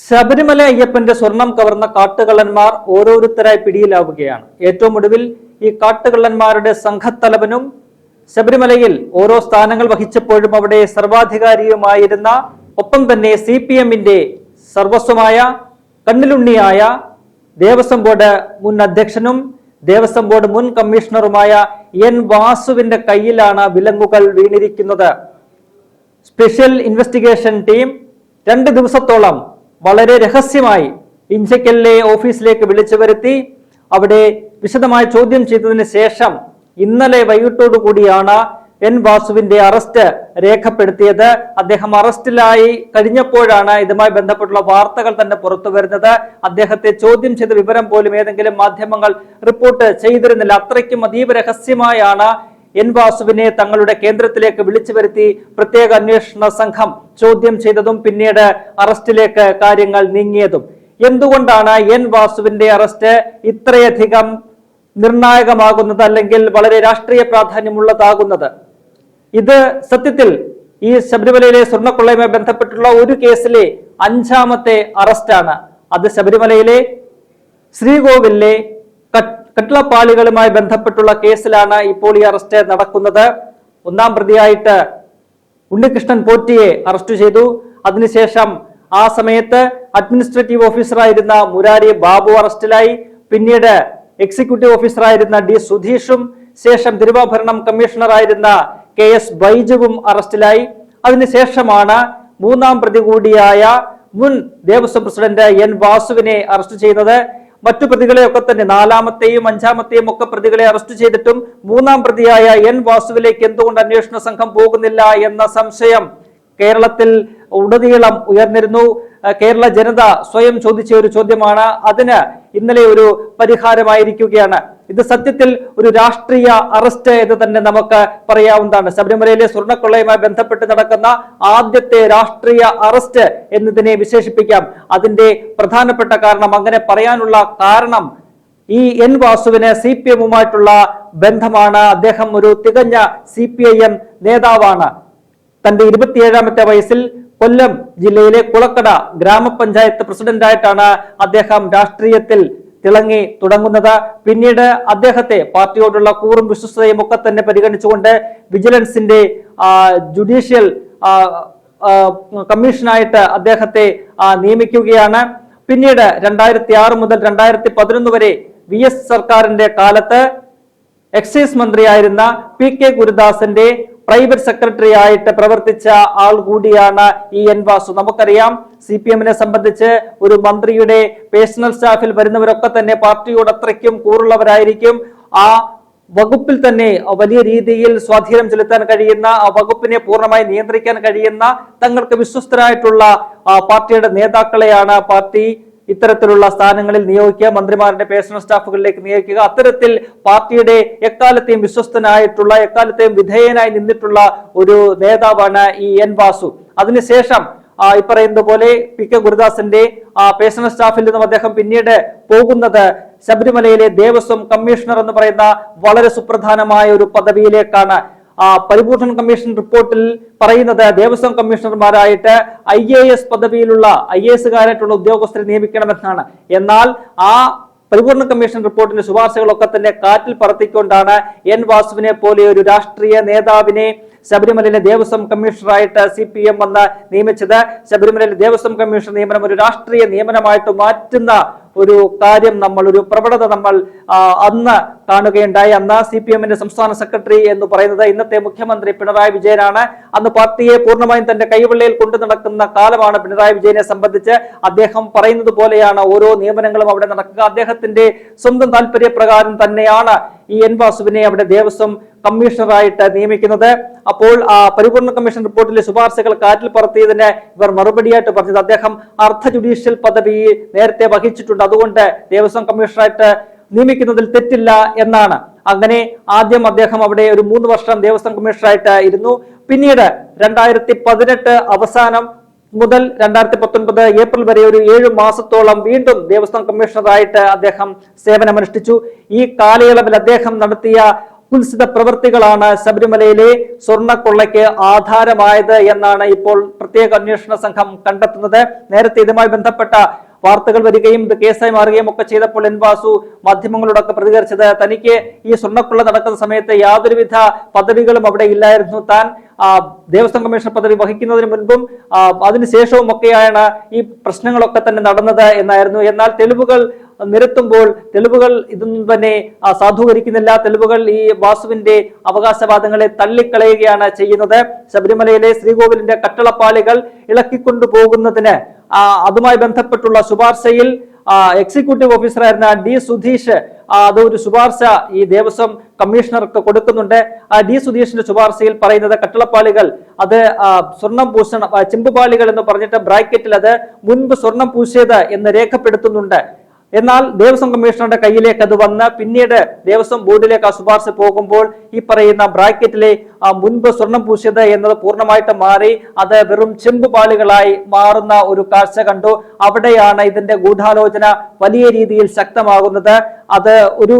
ശബരിമല അയ്യപ്പന്റെ സ്വർണം കവർന്ന കാട്ടുകള്ളന്മാർ ഓരോരുത്തരായി പിടിയിലാവുകയാണ്. ഏറ്റവും ഒടുവിൽ ഈ കാട്ടുകള്ളന്മാരുടെ സംഘത്തലവനും ശബരിമലയിൽ ഓരോ സ്ഥാനങ്ങൾ വഹിച്ചപ്പോഴും അവിടെ സർവാധികാരിയുമായിരുന്ന ഒപ്പം തന്നെ സി പി എമ്മിന്റെ സർവസ്വമായ കണ്ണിലുണ്ണിയായ ദേവസ്വം ബോർഡ് മുൻ അധ്യക്ഷനും ദേവസ്വം ബോർഡ് മുൻ കമ്മീഷണറുമായ എൻ വാസുവിന്റെ കയ്യിലാണ് വിലങ്ങുകൾ വീണിരിക്കുന്നത്. സ്പെഷ്യൽ ഇൻവെസ്റ്റിഗേഷൻ ടീം രണ്ട് ദിവസത്തോളം വളരെ രഹസ്യമായി ഇഞ്ചക്കലിലെ ഓഫീസിലേക്ക് വിളിച്ചു വരുത്തി അവിടെ വിശദമായി ചോദ്യം ചെയ്തതിന് ശേഷം ഇന്നലെ വൈകിട്ടോടു കൂടിയാണ് എൻ വാസുവിന്റെ അറസ്റ്റ് രേഖപ്പെടുത്തിയത്. അദ്ദേഹം അറസ്റ്റിലായി കഴിഞ്ഞപ്പോഴാണ് ഇതുമായി ബന്ധപ്പെട്ടുള്ള വാർത്തകൾ തന്നെ പുറത്തു വരുന്നത്. അദ്ദേഹത്തെ ചോദ്യം ചെയ്ത വിവരം പോലും ഏതെങ്കിലും മാധ്യമങ്ങൾ റിപ്പോർട്ട് ചെയ്തിരുന്നില്ല. അത്രയ്ക്കും അതീവ രഹസ്യമായാണ് എൻ വാസുവിനെ തങ്ങളുടെ കേന്ദ്രത്തിലേക്ക് വിളിച്ചു വരുത്തി പ്രത്യേക അന്വേഷണ സംഘം ചോദ്യം ചെയ്തതും പിന്നീട് അറസ്റ്റിലേക്ക് കാര്യങ്ങൾ നീങ്ങിയതും. എന്തുകൊണ്ടാണ് എൻ വാസുവിന്റെ അറസ്റ്റ് ഇത്രയധികം നിർണായകമാകുന്നത് അല്ലെങ്കിൽ വളരെ രാഷ്ട്രീയ പ്രാധാന്യമുള്ളതാകുന്നത്? ഇത് സത്യത്തിൽ ഈ ശബരിമലയിലെ സ്വർണക്കൊള്ളയുമായി ബന്ധപ്പെട്ടുള്ള ഒരു കേസിലെ അഞ്ചാമത്തെ അറസ്റ്റാണ്. അത് ശബരിമലയിലെ ശ്രീകോവിലെ കട്ടിളപ്പാളികളുമായി ബന്ധപ്പെട്ടുള്ള കേസിലാണ് ഇപ്പോൾ ഈ അറസ്റ്റ് നടക്കുന്നത്. ഒന്നാം പ്രതിയായിട്ട് ഉണ്ണികൃഷ്ണൻ പോറ്റിയെ അറസ്റ്റ് ചെയ്തു. അതിനുശേഷം ആ സമയത്ത് അഡ്മിനിസ്ട്രേറ്റീവ് ഓഫീസറായിരുന്ന മുരാരി ബാബു അറസ്റ്റിലായി. പിന്നീട് എക്സിക്യൂട്ടീവ് ഓഫീസറായിരുന്ന ഡി സുധീഷും ശേഷം തിരുവാഭരണം കമ്മീഷണറായിരുന്ന കെ എസ് ബൈജുവും അറസ്റ്റിലായി. അതിനുശേഷമാണ് മൂന്നാം പ്രതി കൂടിയായ മുൻ ദേവസ്വം പ്രസിഡന്റ് എൻ വാസുവിനെ അറസ്റ്റ് ചെയ്യുന്നത് മറ്റു പ്രതികളെയൊക്കെ തന്നെ നാലാമത്തെയും അഞ്ചാമത്തെയും ഒക്കെ പ്രതികളെ അറസ്റ്റ് ചെയ്തിട്ടും മൂന്നാം പ്രതിയായ എൻ വാസുവിലേക്ക് എന്തുകൊണ്ട് അന്വേഷണ സംഘം പോകുന്നില്ല എന്ന സംശയം കേരളത്തിൽ ഉടനീളം ഉയർന്നിരുന്നു. കേരള ജനത സ്വയം ചോദിച്ച ഒരു ചോദ്യമാണ്. അതിന് ഇന്നലെ ഒരു പരിഹാരമായിരിക്കുകയാണ്. ഇത് സത്യത്തിൽ ഒരു രാഷ്ട്രീയ അറസ്റ്റ് എന്ന് തന്നെ നമുക്ക് പറയാവുന്നതാണ്. ശബരിമലയിലെ സ്വർണക്കൊള്ളയുമായി ബന്ധപ്പെട്ട് നടക്കുന്ന ആദ്യത്തെ രാഷ്ട്രീയ അറസ്റ്റ് എന്നതിനെ വിശേഷിപ്പിക്കാം. അതിന്റെ പ്രധാനപ്പെട്ട കാരണം അങ്ങനെ പറയാനുള്ള കാരണം ഈ എൻ വാസുവിന് സി പി എമ്മുമായിട്ടുള്ള ബന്ധമാണ്. അദ്ദേഹം ഒരു തികഞ്ഞ സി പി ഐ എം നേതാവാണ്. തന്റെ ഇരുപത്തിയേഴാമത്തെ വയസ്സിൽ കൊല്ലം ജില്ലയിലെ കുളക്കട ഗ്രാമപഞ്ചായത്ത് പ്രസിഡന്റായിട്ടാണ് അദ്ദേഹം രാഷ്ട്രീയത്തിൽ തിളങ്ങി തുടങ്ങുന്നത്. പിന്നീട് അദ്ദേഹത്തെ പാർട്ടിയോടുള്ള കൂറും വിശ്വസ്തയും ഒക്കെ തന്നെ പരിഗണിച്ചുകൊണ്ട് വിജിലൻസിന്റെ ജുഡീഷ്യൽ കമ്മീഷനായിട്ട് അദ്ദേഹത്തെ നിയമിക്കുകയാണ്. പിന്നീട് രണ്ടായിരത്തി ആറ് മുതൽ രണ്ടായിരത്തി പതിനൊന്ന് വരെ വി എസ് സർക്കാരിന്റെ കാലത്ത് എക്സൈസ് മന്ത്രിയായിരുന്ന പി കെ ഗുരുദാസന്റെ പ്രൈവറ്റ് സെക്രട്ടറി ആയിട്ട് പ്രവർത്തിച്ച ആൾ കൂടിയാണ് ഈ എൻ വാസു. നമുക്കറിയാം സി പി എമ്മിനെ സംബന്ധിച്ച് ഒരു മന്ത്രിയുടെ പേഴ്സണൽ സ്റ്റാഫിൽ വരുന്നവരൊക്കെ തന്നെ പാർട്ടിയോട് അത്രയ്ക്കും കൂറുള്ളവരായിരിക്കും. ആ വകുപ്പിൽ തന്നെ വലിയ രീതിയിൽ സ്വാധീനം ചെലുത്താൻ കഴിയുന്ന ആ വകുപ്പിനെ പൂർണമായി നിയന്ത്രിക്കാൻ കഴിയുന്ന തങ്ങൾക്ക് വിശ്വസ്തരായിട്ടുള്ള പാർട്ടിയുടെ നേതാക്കളെയാണ് പാർട്ടി ഇത്തരത്തിലുള്ള സ്ഥാനങ്ങളിൽ നിയോഗിക്കുക മന്ത്രിമാരുടെ പേഴ്സണൽ സ്റ്റാഫുകളിലേക്ക് നിയോഗിക്കുക അത്തരത്തിൽ പാർട്ടിയുടെ എക്കാലത്തെയും വിശ്വസ്തനായിട്ടുള്ള എക്കാലത്തെയും വിധേയനായി നിന്നിട്ടുള്ള ഒരു നേതാവാണ് ഈ എൻ വാസു. അതിനുശേഷം ഈ പറയുന്ന പോലെ പി കെ ഗുരുദാസിന്റെ പേഴ്സണൽ സ്റ്റാഫിൽ നിന്നും അദ്ദേഹം പിന്നീട് പോകുന്നത് ശബരിമലയിലെ ദേവസ്വം കമ്മീഷണർ എന്ന് പറയുന്ന വളരെ സുപ്രധാനമായ ഒരു പദവിയിലേക്കാണ്. പരിപൂർണൻ കമ്മീഷൻ റിപ്പോർട്ടിൽ പറയുന്നത് ദേവസ്വം കമ്മീഷണർമാരായിട്ട് ഐ എ എസ് പദവിയിലുള്ള ഐ എ എസുകാരായിട്ടുള്ള ഉദ്യോഗസ്ഥരെ നിയമിക്കണമെന്നാണ്. എന്നാൽ ആ പരിപൂർണ കമ്മീഷൻ റിപ്പോർട്ടിന്റെ ശുപാർശകളൊക്കെ തന്നെ കാറ്റിൽ പറത്തിക്കൊണ്ടാണ് എൻ വാസുവിനെ പോലെ ഒരു രാഷ്ട്രീയ നേതാവിനെ ശബരിമലയിലെ ദേവസ്വം കമ്മീഷണറായിട്ട് സി പി എം വന്ന് നിയമിച്ചത്. ശബരിമലയിലെ ദേവസ്വം കമ്മീഷൻ നിയമനം ഒരു രാഷ്ട്രീയ നിയമനമായിട്ട് മാറ്റുന്ന ഒരു കാര്യം നമ്മൾ ഒരു പ്രവണത നമ്മൾ അന്ന് കാണുകയുണ്ടായി. അന്ന് സി പി എമ്മിന്റെ സംസ്ഥാന സെക്രട്ടറി എന്ന് പറയുന്നത് ഇന്നത്തെ മുഖ്യമന്ത്രി പിണറായി വിജയനാണ്. അന്ന് പാർട്ടിയെ പൂർണമായും തന്റെ കൈവെള്ളയിൽ കൊണ്ടു നടക്കുന്ന കാലമാണ് പിണറായി വിജയനെ സംബന്ധിച്ച്. അദ്ദേഹം പറയുന്നത് പോലെയാണ് ഓരോ നിയമനങ്ങളും അവിടെ നടക്കുക. അദ്ദേഹത്തിന്റെ സ്വന്തം താല്പര്യപ്രകാരം തന്നെയാണ് ഈ എൻ വാസുവിനെ അവിടെ ദേവസ്വം കമ്മീഷണറായിട്ട് നിയമിക്കുന്നത്. അപ്പോൾ ആ പരിപൂർണ കമ്മീഷൻ റിപ്പോർട്ടിലെ ശുപാർശകൾ കാറ്റിൽ പറത്തിയതിന് ഇവർ മറുപടിയായിട്ട് പറഞ്ഞത് അദ്ദേഹം അർദ്ധ ജുഡീഷ്യൽ പദവി നേരത്തെ വഹിച്ചിട്ടുണ്ട്. അതുകൊണ്ട് ദേവസ്വം കമ്മീഷണറായിട്ട് നിയമിക്കുന്നതിൽ തെറ്റില്ല എന്നാണ്. അങ്ങനെ ആദ്യം അദ്ദേഹം അവിടെ ഒരു മൂന്ന് വർഷം ദേവസ്വം കമ്മീഷണറായിട്ട് ഇരുന്നു. പിന്നീട് രണ്ടായിരത്തി പതിനെട്ട് അവസാനം മുതൽ രണ്ടായിരത്തി പത്തൊൻപത് ഏപ്രിൽ വരെ ഒരു ഏഴു മാസത്തോളം വീണ്ടും ദേവസ്വം കമ്മീഷണറായിട്ട് അദ്ദേഹം സേവനമനുഷ്ഠിച്ചു. ഈ കാലയളവിൽ അദ്ദേഹം നടത്തിയ കുൽസിത പ്രവൃത്തികളാണ് ശബരിമലയിലെ സ്വർണക്കൊള്ളയ്ക്ക് ആധാരമായത് എന്നാണ് ഇപ്പോൾ പ്രത്യേക അന്വേഷണ സംഘം കണ്ടെത്തുന്നത്. നേരത്തെ ഇതുമായി ബന്ധപ്പെട്ട വാർത്തകൾ വരികയും ഇത് കേസായി മാറുകയും ഒക്കെ ചെയ്തപ്പോൾ എൻ വാസു മാധ്യമങ്ങളോടൊക്കെ പ്രതികരിച്ചത് തനിക്ക് ഈ സ്വർണക്കുള്ള നടക്കുന്ന സമയത്ത് യാതൊരുവിധ പദവികളും അവിടെ ഇല്ലായിരുന്നു. താൻ ദേവസ്വം കമ്മീഷൻ പദവി വഹിക്കുന്നതിന് മുൻപും അതിനുശേഷവും ഒക്കെയാണ് ഈ പ്രശ്നങ്ങളൊക്കെ തന്നെ നടന്നത് എന്നായിരുന്നു. എന്നാൽ തെളിവുകൾ നിരത്തുമ്പോൾ തെളിവുകൾ ഇതൊന്നും തന്നെ സാധൂകരിക്കുന്നില്ല. തെളിവുകൾ ഈ വാസുവിന്റെ അവകാശവാദങ്ങളെ തള്ളിക്കളയുകയാണ് ചെയ്യുന്നത്. ശബരിമലയിലെ ശ്രീകോവിലിന്റെ കട്ടളപ്പാളികൾ ഇളക്കിക്കൊണ്ടു പോകുന്നതിന് ആ, അതുമായി ബന്ധപ്പെട്ടുള്ള ശുപാർശയിൽ എക്സിക്യൂട്ടീവ് ഓഫീസറായിരുന്ന ഡി സുധീഷ് അത് ഒരു ശുപാർശ ഈ ദേവസ്വം കമ്മീഷണർക്ക് കൊടുക്കുന്നുണ്ട്. ഡി സുധീഷിന്റെ ശുപാർശയിൽ പറയുന്നത് കട്ടളപ്പാളികൾ അത് സ്വർണം പൂശണം ചെമ്പുപാളികൾ എന്ന് പറഞ്ഞിട്ട് ബ്രാക്കറ്റിൽ അത് മുൻപ് സ്വർണം പൂശിയത് എന്ന് രേഖപ്പെടുത്തുന്നുണ്ട്. എന്നാൽ ദേവസ്വം കമ്മീഷണറുടെ കയ്യിലേക്ക് അത് വന്ന് പിന്നീട് ദേവസ്വം ബോർഡിലേക്ക് ആ ശുപാർശ പോകുമ്പോൾ ഈ പറയുന്ന ബ്രാക്കറ്റിലെ ആ മുൻപ് സ്വർണം പൂശിയത് എന്നത് പൂർണമായിട്ട് മാറി അത് വെറും ചെമ്പ് പാളികളായി മാറുന്ന ഒരു കാഴ്ച കണ്ടു. അവിടെയാണ് ഇതിന്റെ ഗൂഢാലോചന വലിയ രീതിയിൽ ശക്തമാകുന്നത്. അത് ഒരു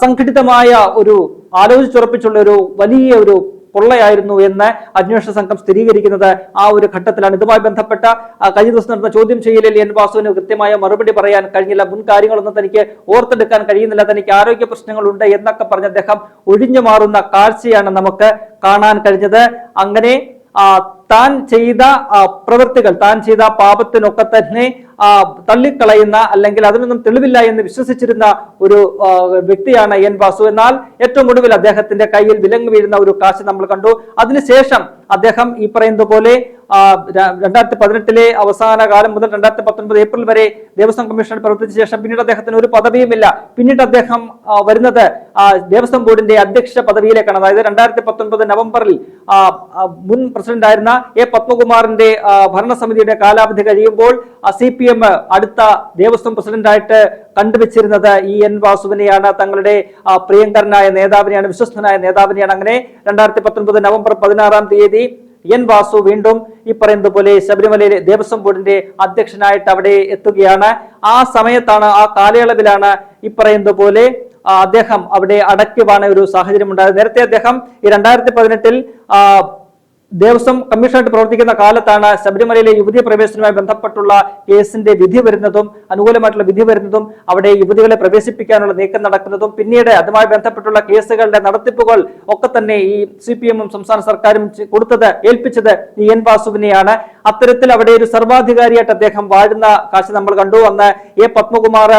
സംഘടിതമായ ഒരു ആലോചിച്ചുറപ്പിച്ചുള്ള ഒരു വലിയ ഒരു കൊള്ളയായിരുന്നു എന്ന് അന്വേഷണ സംഘം സ്ഥിരീകരിക്കുന്നത് ആ ഒരു ഘട്ടത്തിലാണ്. ഇതുമായി ബന്ധപ്പെട്ട കഴിഞ്ഞ ദിവസം നടന്ന ചോദ്യം ചെയ്യലിൽ എൻ വാസുവിന് കൃത്യമായ മറുപടി പറയാൻ കഴിഞ്ഞില്ല. മുൻ കാര്യങ്ങളൊന്നും തനിക്ക് ഓർത്തെടുക്കാൻ കഴിയുന്നില്ല. തനിക്ക് ആരോഗ്യ പ്രശ്നങ്ങളുണ്ട് എന്നൊക്കെ പറഞ്ഞ അദ്ദേഹം ഒഴിഞ്ഞു മാറുന്ന കാഴ്ചയാണ് നമുക്ക് കാണാൻ കഴിഞ്ഞത്. അങ്ങനെ താൻ ചെയ്ത പ്രവൃത്തികൾ താൻ ചെയ്ത പാപത്തിനൊക്കെ തന്നെ ആ, തള്ളിക്കളയുന്ന അല്ലെങ്കിൽ അതിനൊന്നും തെളിവില്ല എന്ന് വിശ്വസിച്ചിരുന്ന ഒരു വ്യക്തിയാണ് എൻ വാസു. എന്നാൽ ഏറ്റവും ഒടുവിൽ അദ്ദേഹത്തിന്റെ കയ്യിൽ വിലങ്ങ് വീഴുന്ന ഒരു കാശ് നമ്മൾ കണ്ടു. അതിനുശേഷം അദ്ദേഹം ഈ പറയുന്നത് പോലെ രണ്ടായിരത്തി പതിനെട്ടിലെ അവസാന കാലം മുതൽ രണ്ടായിരത്തി പത്തൊൻപത് ഏപ്രിൽ വരെ ദേവസ്വം കമ്മീഷൻ പ്രവർത്തിച്ച ശേഷം പിന്നീട് അദ്ദേഹത്തിന് ഒരു പദവിയുമില്ല. പിന്നീട് അദ്ദേഹം വരുന്നത് ദേവസ്വം ബോർഡിന്റെ അധ്യക്ഷ പദവിയിലേക്കാണ്. അതായത് രണ്ടായിരത്തി പത്തൊൻപത് നവംബറിൽ മുൻ പ്രസിഡന്റ് ആയിരുന്ന എ പത്മകുമാറിന്റെ ഭരണസമിതിയുടെ കാലാവധി കഴിയുമ്പോൾ സി പി എം അടുത്ത ദേവസ്വം പ്രസിഡന്റായിട്ട് കണ്ടുവച്ചിരുന്നത് ഇ എൻ വാസുവിനെയാണ്. തങ്ങളുടെ പ്രിയങ്കരനായ നേതാവിനെയാണ് വിശ്വസ്തനായ നേതാവിനെയാണ്. അങ്ങനെ രണ്ടായിരത്തി പത്തൊൻപത് നവംബർ പതിനാറാം തീയതി എൻ വാസു വീണ്ടും ഈ പറയുന്നത് പോലെ ശബരിമലയിലെ ദേവസ്വം ബോർഡിന്റെ അധ്യക്ഷനായിട്ട് അവിടെ എത്തുകയാണ്. ആ സമയത്താണ് ആ കാലയളവിലാണ് ഈ പറയുന്നത് പോലെ അദ്ദേഹം അവിടെ അടയ്ക്കുവാണ് ഒരു സാഹചര്യം ഉണ്ടായത് നേരത്തെ അദ്ദേഹം ഈ രണ്ടായിരത്തി പതിനെട്ടിൽ ദേവസ്വം കമ്മീഷണറായിട്ട് പ്രവർത്തിക്കുന്ന കാലത്താണ് ശബരിമലയിലെ യുവതി പ്രവേശനവുമായി ബന്ധപ്പെട്ടുള്ള കേസിന്റെ വിധി വരുന്നതും അനുകൂലമായിട്ടുള്ള വിധി വരുന്നതും അവിടെ യുവതികളെ പ്രവേശിപ്പിക്കാനുള്ള നീക്കം നടക്കുന്നതും പിന്നീട് അതുമായി ബന്ധപ്പെട്ടുള്ള കേസുകളുടെ നടത്തിപ്പുകൾ ഒക്കെ തന്നെ ഈ സി പി എമ്മും സംസ്ഥാന സർക്കാരും കൊടുത്തത് ഏൽപ്പിച്ചത് ഈ എൻ വാസുവിനെയാണ്. അത്തരത്തിൽ അവിടെ ഒരു സർവാധികാരിയായിട്ട് അദ്ദേഹം വാഴുന്ന കാഴ്ച നമ്മൾ കണ്ടു. അന്ന് എ പത്മകുമാർ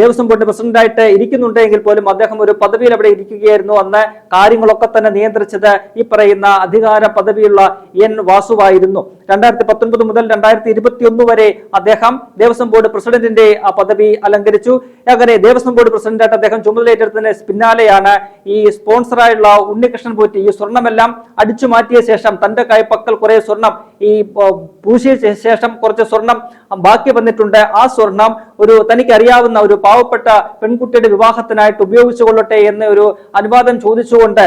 ദേവസ്വം ബോർഡ് പ്രസിഡന്റായിട്ട് ഇരിക്കുന്നുണ്ടെങ്കിൽ പോലും അദ്ദേഹം ഒരു പദവിയിൽ അവിടെ ഇരിക്കുകയായിരുന്നു. അന്ന് കാര്യങ്ങളൊക്കെ തന്നെ നിയന്ത്രിച്ചത് ഈ പറയുന്ന അധികാര പദവിയുള്ള എൻ വാസുവായിരുന്നു. രണ്ടായിരത്തി പത്തൊൻപത് മുതൽ രണ്ടായിരത്തി ഇരുപത്തി ഒന്ന് വരെ അദ്ദേഹം ദേവസ്വം ബോർഡ് പ്രസിഡന്റിന്റെ ആ പദവി അലങ്കരിച്ചു. അങ്ങനെ ദേവസ്വം ബോർഡ് പ്രസിഡന്റായിട്ട് അദ്ദേഹം ചുമതലയേറ്റെടുത്തതിന് പിന്നാലെയാണ് ഈ സ്പോൺസറായുള്ള ഉണ്ണികൃഷ്ണൻ പോറ്റി ഈ സ്വർണമെല്ലാം അടിച്ചു മാറ്റിയ ശേഷം തന്റെ കൈപ്പക്കൽ കുറെ സ്വർണം ഈ പൂശിയ ശേഷം കുറച്ച് സ്വർണം ബാക്കി വന്നിട്ടുണ്ട്. ആ സ്വർണം ഒരു തനിക്ക് അറിയാവുന്ന ഒരു പാവപ്പെട്ട പെൺകുട്ടിയുടെ വിവാഹത്തിനായിട്ട് ഉപയോഗിച്ചു കൊള്ളട്ടെ എന്ന് ഒരു അനുവാദം ചോദിച്ചുകൊണ്ട്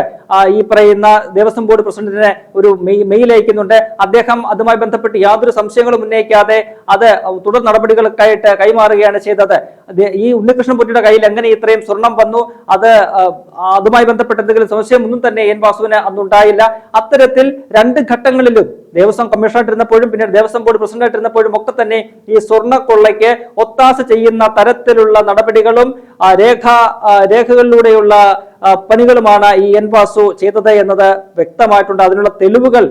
ഈ പറയുന്ന ദേവസ്വം ബോർഡ് പ്രസിഡന്റിനെ ഒരു മെയിൽ അയക്കുന്നുണ്ട്. അദ്ദേഹം അതുമായി ബന്ധപ്പെട്ട് യാതൊരു സംശയങ്ങളും ഉന്നയിക്കാതെ അത് തുടർ നടപടികൾക്കായിട്ട് കൈമാറുകയാണ് ചെയ്തത്. ഈ ഉണ്ണികൃഷ്ണൻ പൊറ്റിയുടെ കയ്യിൽ എങ്ങനെ ഇത്രയും സ്വർണം വന്നു? അത് അതുമായി ബന്ധപ്പെട്ട് എന്തെങ്കിലും സംശയം ഒന്നും തന്നെ എൻ വാസുവിന് അന്നുണ്ടായില്ല. അത്തരത്തിൽ രണ്ട് ഘട്ടങ്ങളിലും ദേവസ്വം കമ്മീഷണറായിട്ടിരുന്നപ്പോഴും പിന്നീട് ദേവസ്വം ബോർഡ് പ്രസിഡന്റായിട്ടിരുന്നപ്പോഴും ഒക്കെ തന്നെ ഈ സ്വർണക്കൊള്ളയ്ക്ക് ഒത്താശ ചെയ്യുന്ന തരത്തിലുള്ള നടപടികളും രേഖ രേഖകളിലൂടെയുള്ള പണികളുമാണ് ഈ എൻ വാസു ചെയ്തത് എന്നത് വ്യക്തമായിട്ടുണ്ട്. അതിനുള്ള തെളിവുകൾ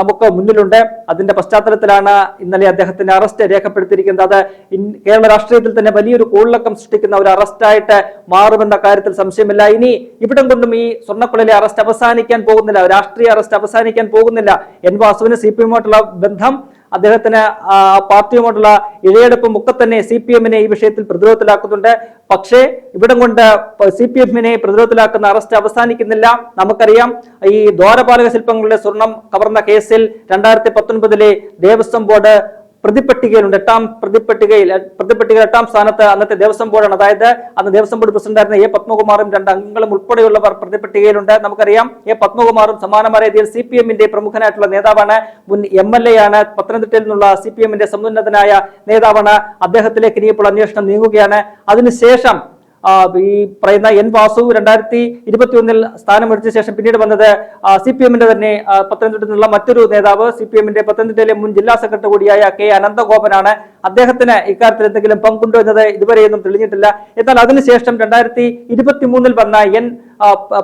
നമുക്ക് മുന്നിലുണ്ട്. അതിന്റെ പശ്ചാത്തലത്തിലാണ് ഇന്നലെ അദ്ദേഹത്തിന്റെ അറസ്റ്റ് രേഖപ്പെടുത്തിയിരിക്കുന്നത്. അത് കേരള രാഷ്ട്രീയത്തിൽ തന്നെ വലിയൊരു കൂളിളക്കം സൃഷ്ടിക്കുന്ന ഒരു അറസ്റ്റായിട്ട് മാറുമെന്ന കാര്യത്തിൽ സംശയമില്ല. ഇനി ഇവിടം കൊണ്ടും ഈ സ്വർണക്കൊള്ളിലെ അറസ്റ്റ് അവസാനിക്കാൻ പോകുന്നില്ല. രാഷ്ട്രീയ അറസ്റ്റ് അവസാനിക്കാൻ പോകുന്നില്ല. എൻ വാസുവിന് സി പി എമ്മുമായിട്ടുള്ള ബന്ധം അദ്ദേഹത്തിന് പാർട്ടിയുമായിട്ടുള്ള ഇഴയെടുപ്പും ഒക്കെ തന്നെ സി പി എമ്മിനെ ഈ വിഷയത്തിൽ പ്രതിരോധത്തിലാക്കുന്നുണ്ട്. പക്ഷേ ഇവിടം കൊണ്ട് സി പി എമ്മിനെ പ്രതിരോധത്തിലാക്കുന്ന അറസ്റ്റ് അവസാനിക്കുന്നില്ല. നമുക്കറിയാം ഈ ദ്വാരപാലക ശില്പങ്ങളുടെ സ്വർണം കവർന്ന കേസിൽ രണ്ടായിരത്തി പത്തൊൻപതിലെ ദേവസ്വം ബോർഡ് പ്രതിപട്ടികയിലുണ്ട്. എട്ടാം പ്രതിപട്ടികയിൽ പ്രതിപട്ടിക എട്ടാം സ്ഥാനത്ത് അന്നത്തെ ദേവസ്വം ബോർഡാണ്. അതായത് അന്ന് ദേവസ്വം ബോർഡ് പ്രസിഡന്റായിരുന്ന എ പത്മകുമാറും രണ്ട് അംഗങ്ങളും ഉൾപ്പെടെയുള്ളവർ പ്രതിപട്ടികയിലുണ്ട്. നമുക്കറിയാം എ പത്മകുമാറും സമാനമായ രീതിയിൽ സി പി എമ്മിന്റെ പ്രമുഖനായിട്ടുള്ള നേതാവാണ്. മുൻ എം എൽ എ ആണ് പത്തനംതിട്ടയിൽ നിന്നുള്ള സി പി എമ്മിന്റെ സമുന്നതനായ നേതാവാണ്. അദ്ദേഹത്തിലേക്ക് ഇനിയിപ്പോൾ അന്വേഷണം നീങ്ങുകയാണ്. അതിനുശേഷം ഈ പറയുന്ന എൻ വാസു രണ്ടായിരത്തി ഇരുപത്തി ഒന്നിൽ സ്ഥാനമെടുത്ത ശേഷം പിന്നീട് വന്നത് സി പി എമ്മിന്റെ തന്നെ പത്തനംതിട്ട നിന്നുള്ള മറ്റൊരു നേതാവ് സി പി എമ്മിന്റെ പത്തനംതിട്ടയിലെ മുൻ ജില്ലാ സെക്രട്ടറി കൂടിയായ കെ അനന്തഗോപനാണ്. അദ്ദേഹത്തിന് ഇക്കാര്യത്തിൽ എന്തെങ്കിലും പങ്കുണ്ടോ എന്നത് ഇതുവരെയൊന്നും തെളിഞ്ഞിട്ടില്ല. എന്നാൽ അതിനുശേഷം രണ്ടായിരത്തി ഇരുപത്തി മൂന്നിൽ വന്ന എൻ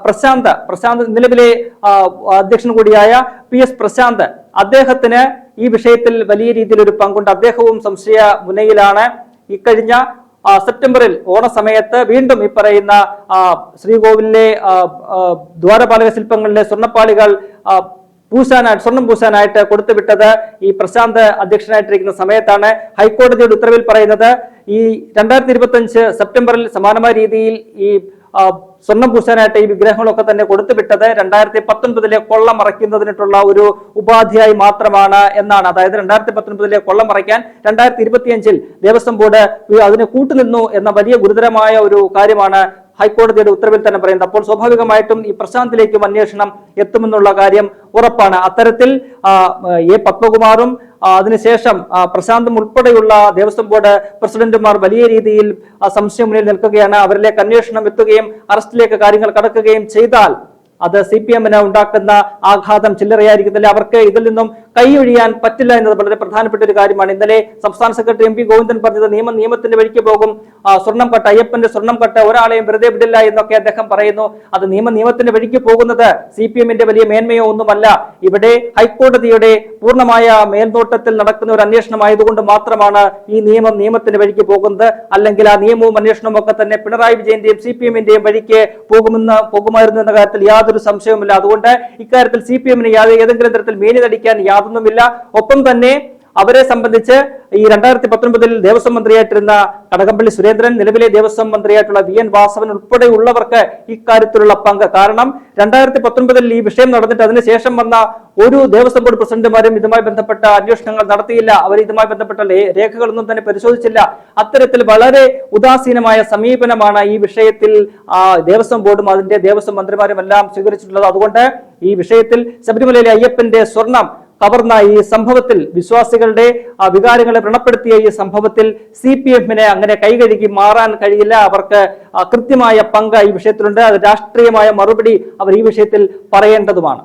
പ്രശാന്ത് പ്രശാന്ത് നിലവിലെ അധ്യക്ഷൻ കൂടിയായ പി എസ് പ്രശാന്ത് അദ്ദേഹത്തിന് ഈ വിഷയത്തിൽ വലിയ രീതിയിൽ ഒരു പങ്കുണ്ട്. അദ്ദേഹവും സംശയ മുനയിലാണ്. ഇക്കഴിഞ്ഞ സെപ്റ്റംബറിൽ ഓണസമയത്ത് വീണ്ടും ഈ പറയുന്ന ശ്രീകോവിലിലെ ദ്വാരപാലക ശില്പങ്ങളിലെ സ്വർണപ്പാളികൾ പൂശാനായി സ്വർണം പൂശാനായിട്ട് കൊടുത്തുവിട്ടത് ഈ പ്രശാന്ത് അധ്യക്ഷനായിട്ടിരിക്കുന്ന സമയത്താണ് ഹൈക്കോടതിയുടെ ഉത്തരവിൽ പറയുന്നത്. ഈ രണ്ടായിരത്തി ഇരുപത്തി സെപ്റ്റംബറിൽ സമാനമായ രീതിയിൽ ഈ സ്വർണം പൂശാനായിട്ട് ഈ വിഗ്രഹങ്ങളൊക്കെ തന്നെ കൊടുത്തുവിട്ടത് രണ്ടായിരത്തി പത്തൊൻപതിലെ കൊള്ള മറയ്ക്കുന്നതിനുള്ള ഒരു ഉപാധിയായി മാത്രമാണ് എന്നാണ്. അതായത് രണ്ടായിരത്തി പത്തൊൻപതിലെ കൊള്ള മറയ്ക്കാൻ രണ്ടായിരത്തി ഇരുപത്തിയഞ്ചിൽ ദേവസ്വം ബോർഡ് അതിനെ കൂട്ടുനിന്നു എന്ന വലിയ ഗുരുതരമായ ഒരു കാര്യമാണ് ഹൈക്കോടതിയുടെ ഉത്തരവിൽ തന്നെ പറയുന്നത്. അപ്പോൾ സ്വാഭാവികമായിട്ടും ഈ പ്രശാന്തിലേക്കും അന്വേഷണം എത്തുമെന്നുള്ള കാര്യം ഉറപ്പാണ്. അത്തരത്തിൽ എ പത്മകുമാറും അതിനുശേഷം പ്രശാന്തും ഉൾപ്പെടെയുള്ള ദേവസ്വം ബോർഡ് പ്രസിഡന്റുമാർ വലിയ രീതിയിൽ സംശയം മുന്നിൽ നിൽക്കുകയാണ്. അവരിലേക്ക് അന്വേഷണം എത്തുകയും അറസ്റ്റിലേക്ക് കാര്യങ്ങൾ കടക്കുകയും ചെയ്താൽ അത് സി പി എമ്മിന് ഉണ്ടാക്കുന്ന ആഘാതം ചില്ലറയായിരിക്കത്തില്ല അവർക്ക് ഇതിൽ നിന്നും കൈയൊഴിയാൻ പറ്റില്ല എന്നത് വളരെ പ്രധാനപ്പെട്ട ഒരു കാര്യമാണ്. ഇന്നലെ സംസ്ഥാന സെക്രട്ടറി എം പി ഗോവിന്ദൻ പറഞ്ഞത് നിയമം നിയമത്തിന്റെ വഴിക്ക് പോകും. സ്വർണം കട്ട് അയ്യപ്പന്റെ സ്വർണം കട്ട് ഒരാളെയും വെറുതെ വിടില്ല എന്നൊക്കെ അദ്ദേഹം പറയുന്നു. അത് നിയമ നിയമത്തിന്റെ വഴിക്ക് പോകുന്നത് സി പി എമ്മിന്റെ വലിയ മേന്മയോ ഒന്നുമല്ല. ഇവിടെ ഹൈക്കോടതിയുടെ പൂർണമായ മേൽനോട്ടത്തിൽ നടക്കുന്ന ഒരു അന്വേഷണം ആയതുകൊണ്ട് മാത്രമാണ് ഈ നിയമം നിയമത്തിന്റെ വഴിക്ക് പോകുന്നത്. അല്ലെങ്കിൽ ആ നിയമവും അന്വേഷണവും ഒക്കെ തന്നെ പിണറായി വിജയന്റെയും സി പി എമ്മിന്റെയും വഴിക്ക് പോകുമെന്ന് പോകുമായിരുന്നു എന്ന കാര്യത്തിൽ യാതൊരു സംശയവുമില്ല. അതുകൊണ്ട് ഇക്കാര്യത്തിൽ സി പി എമ്മിന് ഏതെങ്കിലും തരത്തിൽ മേനി നടിക്കാൻ യാതൊന്നുമില്ല. ഒപ്പം തന്നെ അവരെ സംബന്ധിച്ച് ഈ രണ്ടായിരത്തി പത്തൊൻപതിൽ ദേവസ്വം മന്ത്രിയായിട്ടിരുന്ന കടകംപള്ളി സുരേന്ദ്രൻ നിലവിലെ ദേവസ്വം മന്ത്രിയായിട്ടുള്ള വി എൻ വാസവൻ ഉൾപ്പെടെയുള്ളവർക്ക് ഇക്കാര്യത്തിലുള്ള പങ്ക്. കാരണം രണ്ടായിരത്തി പത്തൊൻപതിൽ ഈ വിഷയം നടന്നിട്ട് അതിനുശേഷം വന്ന ഒരു ദേവസ്വം ബോർഡ് പ്രസിഡന്റുമാരും ഇതുമായി ബന്ധപ്പെട്ട അന്വേഷണങ്ങൾ നടത്തിയില്ല. അവർ ഇതുമായി ബന്ധപ്പെട്ട രേഖകളൊന്നും തന്നെ പരിശോധിച്ചില്ല. അത്തരത്തിൽ വളരെ ഉദാസീനമായ സമീപനമാണ് ഈ വിഷയത്തിൽ ദേവസ്വം ബോർഡും അതിന്റെ ദേവസ്വം മന്ത്രിമാരും എല്ലാം സ്വീകരിച്ചിട്ടുള്ളത്. അതുകൊണ്ട് ഈ വിഷയത്തിൽ ശബരിമലയിലെ അയ്യപ്പന്റെ സ്വർണം കവർന്ന ഈ സംഭവത്തിൽ വിശ്വാസികളുടെ ആ വികാരങ്ങളെ വ്രണപ്പെടുത്തിയ ഈ സംഭവത്തിൽ സി പി എഫിന് അങ്ങനെ കൈകഴുകി മാറാൻ കഴിയില്ല. അവർക്ക് കൃത്യമായ പങ്ക് ഈ വിഷയത്തിലുണ്ട്. അത് രാഷ്ട്രീയമായ മറുപടി അവർ ഈ വിഷയത്തിൽ പറയേണ്ടതുമാണ്.